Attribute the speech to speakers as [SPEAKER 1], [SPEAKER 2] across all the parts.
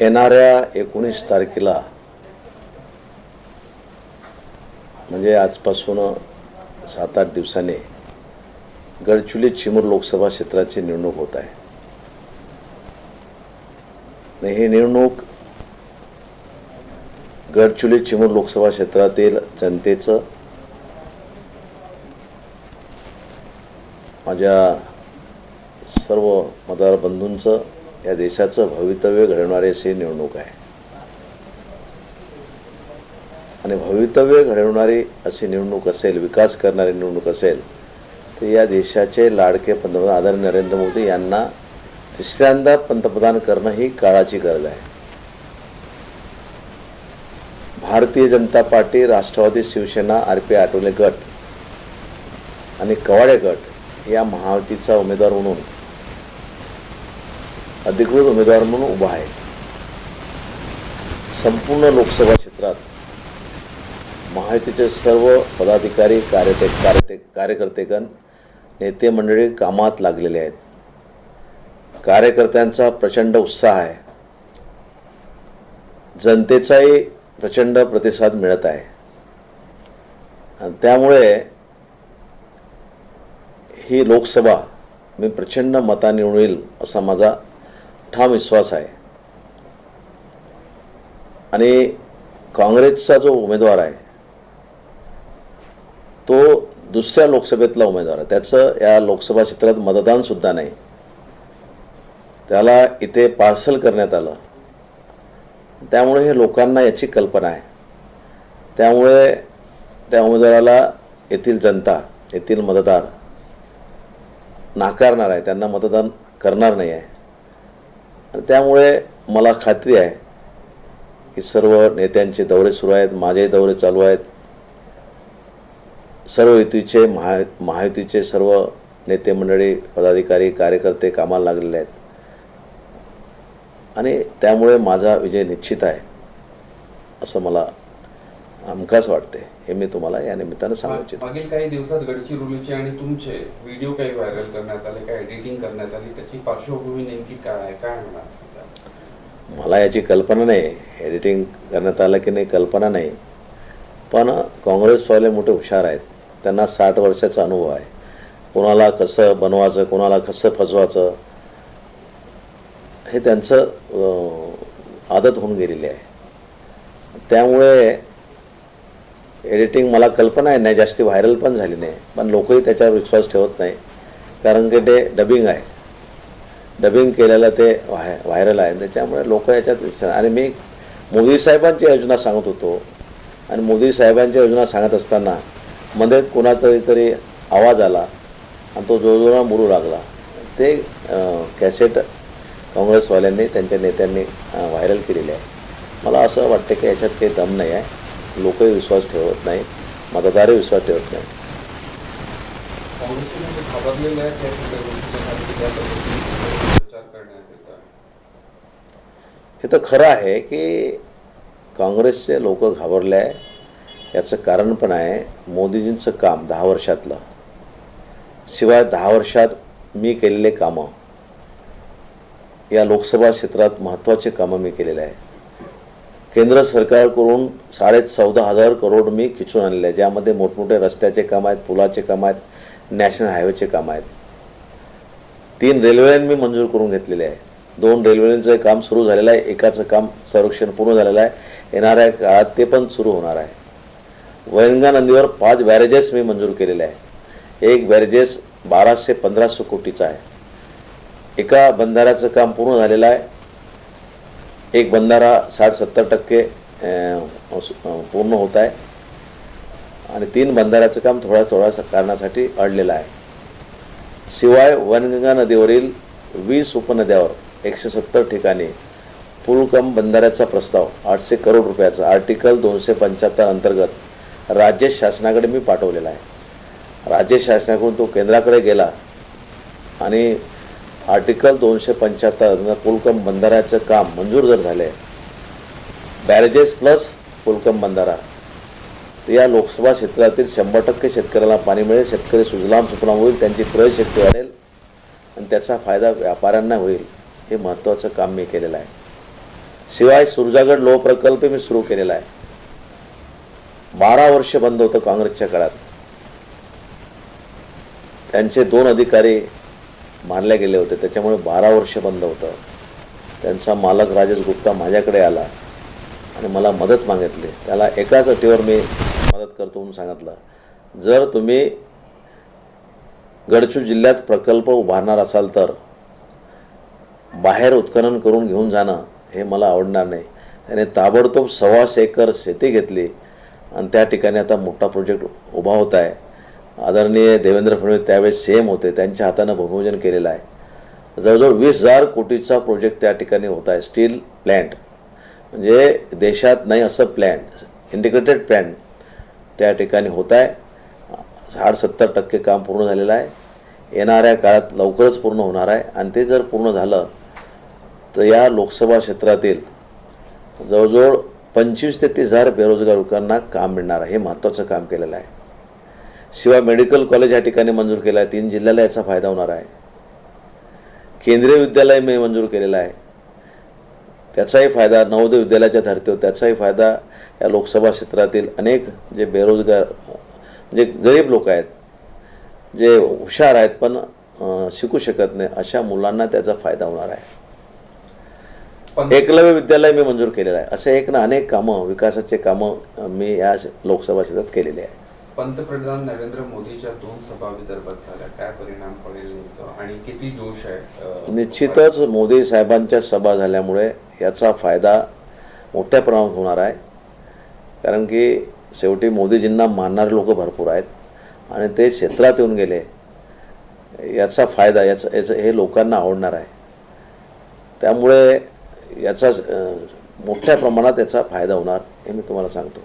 [SPEAKER 1] येणाऱ्या एकोणीस तारखेला म्हणजे आजपासून सात आठ दिवसांनी गडचिरोली चिमूर लोकसभा क्षेत्राची निवडणूक होत आहे. ही निवडणूक गडचिरोली चिमूर लोकसभा क्षेत्रातील जनतेचं माझ्या सर्व मतदार बंधूंचं या देशाचं भवितव्य घडवणारी अशी निवडणूक आहे. आणि भवितव्य घडवणारी अशी निवडणूक असेल विकास करणारी निवडणूक असेल तर या देशाचे लाडके पंतप्रधान आदरणीय नरेंद्र मोदी यांना तिसऱ्यांदा पंतप्रधान करणं ही काळाची गरज आहे. Bharatiya Janata Party Rashtrawadi Shivsena R P Athawale गट आणि कवाडे गट या महायुतीचा उमेदवार म्हणून अधिकृत उमेदवार म्हणून उभा आहे. संपूर्ण लोकसभा क्षेत्रात महायुतीचे सर्व पदाधिकारी कार्यते कार्यते कार्यकर्तेगण नेते मंडळी कामात लागलेले आहेत. कार्यकर्त्यांचा प्रचंड उत्साह आहे. जनतेचाही प्रचंड प्रतिसाद मिळत आहे. आणि त्यामुळे ही लोकसभा मी प्रचंड मताने निवडून येईल असा माझा ठाम विश्वास आहे. आणि काँग्रेसचा जो उमेदवार आहे तो दुसऱ्या लोकसभेतला उमेदवार आहे. त्याचं या लोकसभा क्षेत्रात मतदानसुद्धा नाही. त्याला इथे पार्सल करण्यात आलं. त्यामुळे हे लोकांना याची कल्पना आहे. त्यामुळे त्या उमेदवाराला येथील जनता येथील मतदार नाकारणार आहे. त्यांना मतदान करणार नाही आहे. त्यामुळे मला खात्री आहे की सर्व नेत्यांचे दौरे सुरू आहेत माझेही दौरे चालू आहेत. सर्व युतीचे महा महायुतीचे सर्व नेते मंडळी पदाधिकारी कार्यकर्ते कामाला लागलेले आहेत. आणि त्यामुळे माझा विजय निश्चित आहे असं मला हमखास वाटते हे मी तुम्हाला या निमित्तानं सांगू इच्छितो.
[SPEAKER 2] मागील काही दिवसात गडचिरोलीचे आणि तुमचे व्हिडिओ काही व्हायरल करण्यात आले काही एडिटिंग करण्यात आली त्याची पार्श्वभूमी नेमकी काय काय म्हणणार
[SPEAKER 1] मला याची कल्पना नाही. एडिटिंग करण्यात आलं की नाही कल्पना नाही. पण काँग्रेसवाले मोठे हुशार आहेत. त्यांना साठ वर्षाचा अनुभव आहे. कोणाला कसं बनवायचं कोणाला कसं फसवायचं हे त्यांचं आदत होऊन गेलेली आहे. त्यामुळे एडिटिंग मला कल्पना आहे नाही जास्ती व्हायरल पण झाली नाही. पण लोकही त्याच्यावर विश्वास ठेवत नाही. कारण की ते डबिंग आहे. डबिंग केलेलं ते व्हाय व्हायरल आहे. त्याच्यामुळे लोक याच्यात विचार आणि मी मोदी साहेबांची योजना सांगत होतो. आणि मोदी साहेबांच्या योजना सांगत असताना मध्येच कोणातरी तरी आवाज आला आणि तो जोरजोरा मुरू लागला. ते कॅसेट काँग्रेसवाल्यांनी त्यांच्या नेत्यांनी व्हायरल केलेले आहे. मला असं वाटतं की याच्यात काही दम नाही आहे. लोकही विश्वास ठेवत नाही मतदारही विश्वास ठेवत नाही.
[SPEAKER 2] काँग्रेसचे लोक घाबरलेले आहेत त्या सगळ्या गोष्टींसाठी त्या पद्धतीने प्रचार करण्यात येत आहे
[SPEAKER 1] हे तर खरं आहे की काँग्रेसचे लोक घाबरले आहे. याचं कारण पण आहे मोदीजींचं काम दहा वर्षातलं. शिवाय दहा वर्षात मी केलेले कामं या लोकसभा क्षेत्रात महत्त्वाचे कामं मी केलेले आहे. केंद्र सरकारकडून साडे चौदा हजार करोड मी खिचून आणले आहे ज्यामध्ये मोठमोठे रस्त्याचे काम आहेत पुलाचे काम आहेत नॅशनल हायवेचे काम आहेत. तीन रेल्वे मी मंजूर करून घेतलेले आहे. दोन रेल्वेचं काम सुरू झालेलं आहे. एकाचं काम संरक्षण पूर्ण झालेलं आहे. येणाऱ्या काळात ते पण सुरू होणार आहे. वैनगा नदीवर पाच बॅरेजेस मी मंजूर केलेले आहे. एक बॅरेजेस बाराशे पंधराशे कोटीचा आहे. एका बंधाऱ्याचं काम पूर्ण झालेलं आहे. एक बंधारा साठ सत्तर टक्के पूर्ण होत आहे. आणि तीन बंधाऱ्याचं काम थोड्या थोड्या कारणासाठी अडलेलं आहे. शिवाय वनगंगा नदीवरील वीस उपनद्यावर एकशे सत्तर ठिकाणी पुलकम बंधाऱ्याचा प्रस्ताव आठशे करोड रुपयाचा आर्टिकल दोनशे पंच्याहत्तर अंतर्गत राज्य शासनाकडे मी पाठवलेला आहे. राज्य शासनाकडून तो केंद्राकडे गेला आणि आर्टिकल दोनशे पंच्याहत्तर पुलकम बंधाऱ्याचं काम मंजूर जर झाले बॅरेजेस प्लस पुलकम बंधारा तर या लोकसभा क्षेत्रातील शंभर टक्के शेतकऱ्याला पाणी मिळेल शेतकरी सुजलाम सुफलाम होईल त्यांची क्रयशक्ती वाढेल आणि त्याचा फायदा व्यापाऱ्यांना होईल हे महत्त्वाचं काम मी केलेलं आहे. शिवाय सुरजागड लोह प्रकल्प मी सुरू केलेला आहे. बारा वर्ष बंद होतं काँग्रेसच्या काळात. त्यांचे दोन अधिकारी मारले गेले होते. त्याच्यामुळे बारा वर्ष बंद होतं. त्यांचा मालक राजेश गुप्ता माझ्याकडे आला आणि मला मदत मागितली. त्याला एकाच अटीवर मी मदत करतो म्हणून सांगितलं. जर तुम्ही गडचू जिल्ह्यात प्रकल्प उभारणार असाल तर बाहेर उत्खनन करून घेऊन जाणं हे मला आवडणार नाही. त्याने ताबडतोब सव्वाशे एकर शेती घेतली आणि त्या ठिकाणी आता मोठा प्रोजेक्ट उभा होत आहे. आदरणीय देवेंद्र फडणवीस त्यावेळेस सेम होते. त्यांच्या हातानं भूमिपूजन केलेलं आहे. जवळजवळ वीस हजार कोटीचा प्रोजेक्ट त्या ठिकाणी होत आहे. स्टील प्लॅन्ट म्हणजे देशात नाही असं प्लॅन्ट इंटिग्रेटेड प्लॅन्ट त्या ठिकाणी होत आहे. साठ सत्तर टक्के काम पूर्ण झालेलं आहे. येणाऱ्या काळात लवकरच पूर्ण होणार आहे. आणि ते जर पूर्ण झालं तर या लोकसभा क्षेत्रातील जवळजवळ पंचवीस ते तीस हजार बेरोजगार लोकांना काम मिळणार आहे. हे महत्त्वाचं काम केलेलं आहे. शिवाय मेडिकल कॉलेज या ठिकाणी मंजूर केलं आहे. तीन जिल्ह्याला याचा फायदा होणार आहे. केंद्रीय विद्यालय मी मंजूर केलेलं आहे. त्याचाही फायदा नवोदय विद्यालयाच्या धर्तीवर त्याचाही फायदा या लोकसभा क्षेत्रातील अनेक जे बेरोजगार जे गरीब लोक आहेत जे हुशार आहेत पण शिकू शकत नाही अशा मुलांना त्याचा फायदा होणार आहे. एकलव्य विद्यालय मी मंजूर केलेलं आहे. असे एक ना अनेक कामं विकासाचे कामं मी या लोकसभा क्षेत्रात केलेली आहे.
[SPEAKER 2] पंतप्रधान नरेंद्र मोदीच्या दोन सभा विदर्भात झाल्या. काय परिणाम पडेल नेमकं? आणि किती जोश आहे
[SPEAKER 1] निश्चितच मोदी साहेबांच्या सभा झाल्यामुळे याचा फायदा मोठ्या प्रमाणात होणार आहे. कारण की शेवटी मोदीजींना मानणारे लोक भरपूर आहेत आणि ते क्षेत्रात येऊन गेले याचा फायदा याचा याचं हे लोकांना आवडणार आहे. त्यामुळे याचा मोठ्या प्रमाणात याचा फायदा होणार हे मी तुम्हाला सांगतो.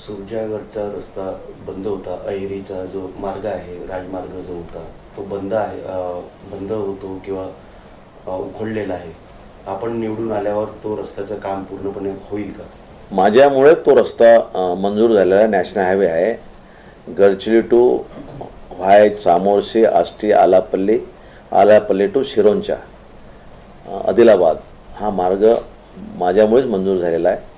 [SPEAKER 3] सुरजागडचा रस्ता बंद होता. अहिरीचा जो मार्ग आहे राजमार्ग जो होता तो बंद आहे बंद होतो किंवा उखडलेला आहे. आपण निवडून आल्यावर तो रस्त्याचं काम पूर्णपणे होईल का?
[SPEAKER 1] माझ्यामुळे तो रस्ता मंजूर झालेला आहे नॅशनल हायवे आहे. Gadchiroli to via Chamorshi Ashti Allapalli Allapalli to Sironcha Adilabad. हा मार्ग माझ्यामुळेच मंजूर झालेला आहे.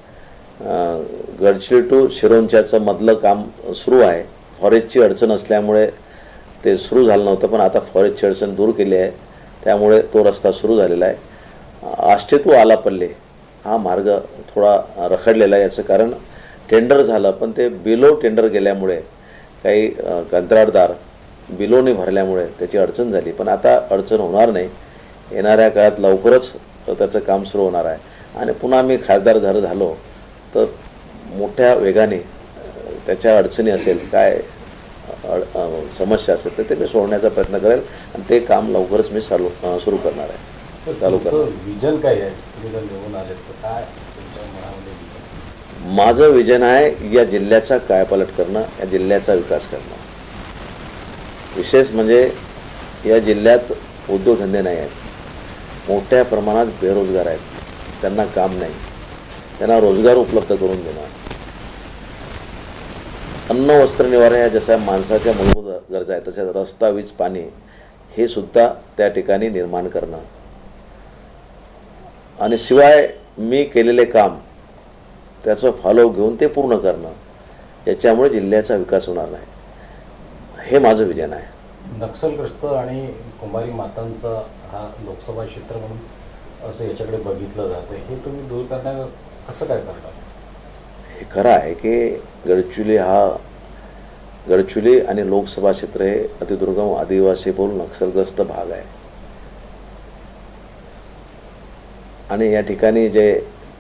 [SPEAKER 1] गडचिर टू शिरोंच्याचं मधलं काम सुरू आहे. फॉरेस्टची अडचण असल्यामुळे ते सुरू झालं नव्हतं पण आता फॉरेस्टची अडचण दूर केली आहे. त्यामुळे तो रस्ता सुरू झालेला आहे. आष्टे टू आलापल्ले हा मार्ग थोडा रखडलेला आहे याचं कारण टेंडर झालं पण ते बिलो टेंडर गेल्यामुळे काही कंत्राटदार बिलोने भरल्यामुळे त्याची अडचण झाली. पण आता अडचण होणार नाही. येणाऱ्या काळात लवकरच त्याचं काम सुरू होणार आहे. आणि पुन्हा मी खासदार झालं झालो तर मोठ्या वेगाने त्याच्या अडचणी असेल काय समस्या असेल तर ते मी सोडण्याचा प्रयत्न करेल आणि ते काम लवकरच मी चालू सुरू करणार आहे. चालू
[SPEAKER 4] तुमचं विजन काय आहे? काय
[SPEAKER 1] माझं विजन आहे या जिल्ह्याचा कायापालट करणं या जिल्ह्याचा विकास करणं. विशेष म्हणजे या जिल्ह्यात उद्योगधंदे नाही आहेत. मोठ्या प्रमाणात बेरोजगार आहेत. त्यांना काम नाही. त्यांना रोजगार उपलब्ध करून देणं अन्न वस्त्र निवारा या जशा माणसाच्या मूलभूत गरजा आहेत तसेच रस्ता वीज पाणी हे सुद्धा त्या ठिकाणी निर्माण करणं. आणि शिवाय मी केलेले काम त्याचं फॉलो घेऊन ते पूर्ण करणं याच्यामुळे जिल्ह्याचा विकास होणार नाही. हे माझं विजन आहे.
[SPEAKER 4] नक्षलग्रस्त आणि कुंभारी मातांचा हा लोकसभा क्षेत्र म्हणून असं याच्याकडे बघितलं जातं हे तुम्ही दूर करण्या असं काय करतात?
[SPEAKER 1] हे खरं आहे की गडचुली हा गडचुली आणि लोकसभा क्षेत्र हे अतिदुर्गम आदिवासी बहुल नक्षलग्रस्त भाग आहे. आणि या ठिकाणी जे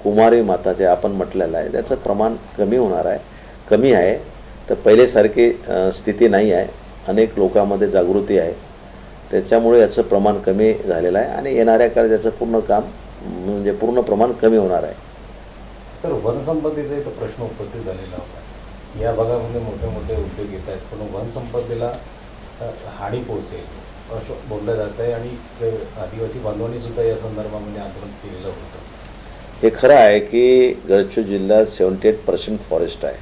[SPEAKER 1] कुमारी माता जे आपण म्हटलेलं आहे त्याचं प्रमाण कमी होणार आहे. कमी आहे तर पहिलेसारखी स्थिती नाही आहे. अनेक लोकांमध्ये जागृती आहे. त्याच्यामुळे याचं प्रमाण कमी झालेलं आहे. आणि येणाऱ्या काळात याचं पूर्ण काम म्हणजे पूर्ण प्रमाण कमी होणार आहे.
[SPEAKER 4] सर वनसंपत्तीचा इथं प्रश्न उपस्थित झालेला होता. या भागामध्ये मोठे मोठे उद्योग येत आहेत पण वनसंपत्तीला हानी पोहोचेल असं बोललं जात आहे आणि आदिवासी बांधवांनी सुद्धा या संदर्भामध्ये आंदोलन केलेलं होतं.
[SPEAKER 1] हे खरं आहे की गडचिरोली जिल्ह्यात सेवन्टी एट पर्सेंट फॉरेस्ट आहे.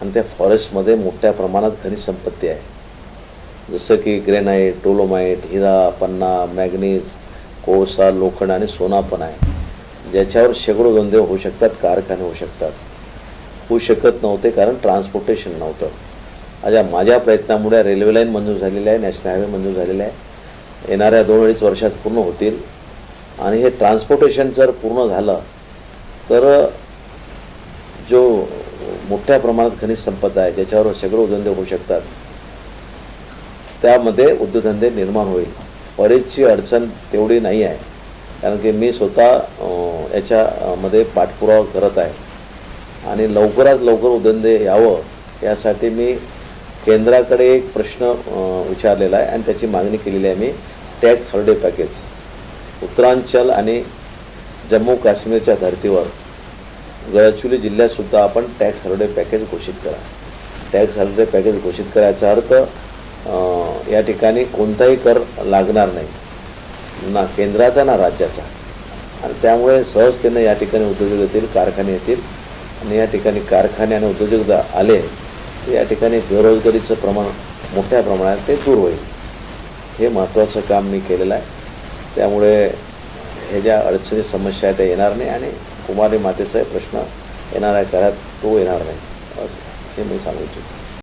[SPEAKER 1] आणि त्या फॉरेस्टमध्ये मोठ्या प्रमाणात खनिज संपत्ती आहे. जसं की ग्रेनाईट टोलोमाईट हिरा पन्ना मॅग्नीज कोळसा लोखंड आणि सोना पण आहे. ज्याच्यावर शेकडो धंदे होऊ शकतात कारखाने होऊ शकतात. होऊ शकत नव्हते कारण ट्रान्सपोर्टेशन नव्हतं. अशा माझ्या प्रयत्नामुळे रेल्वे लाईन मंजूर झालेली आहे नॅशनल हायवे मंजूर झालेला आहे. येणाऱ्या दोन अडीच वर्षात पूर्ण होतील. आणि हे ट्रान्सपोर्टेशन जर पूर्ण झालं तर जो मोठ्या प्रमाणात खनिज संपदा आहे ज्याच्यावर शेकडो उद्योगधंदे होऊ शकतात त्यामध्ये उद्योगधंदे निर्माण होईल. फॉरेजची अडचण तेवढी नाही आहे. कारण की मी स्वतः याच्यामध्ये पाठपुरावा करत आहे. आणि लवकरात लवकर उदंदे यावं यासाठी मी केंद्राकडे एक प्रश्न विचारलेला आहे आणि त्याची मागणी केलेली आहे मी. Tax holiday package. उत्तरांचल आणि जम्मू काश्मीरच्या धर्तीवर गडचिरोली जिल्ह्यातसुद्धा आपण टॅक्स हॉलिडे पॅकेज घोषित करा. टॅक्स हॉलिडे पॅकेज घोषित करायचा अर्थ या ठिकाणी कोणताही कर लागणार नाही. ना केंद्राचा ना राज्याचा. आणि त्यामुळे सहजतेनं या ठिकाणी उद्योजक येतील कारखाने येतील. आणि या ठिकाणी कारखाने आणि उद्योजक आले तर या ठिकाणी बेरोजगारीचं प्रमाण मोठ्या प्रमाणात ते दूर होईल. हे महत्त्वाचं काम मी केलेलं आहे. त्यामुळे हे ज्या अडचणी समस्या आहेत त्या येणार नाही आणि कुमारी मातेचा प्रश्न येणाऱ्या काळात तो येणार नाही. असं हे मी सांगू इच्छितो.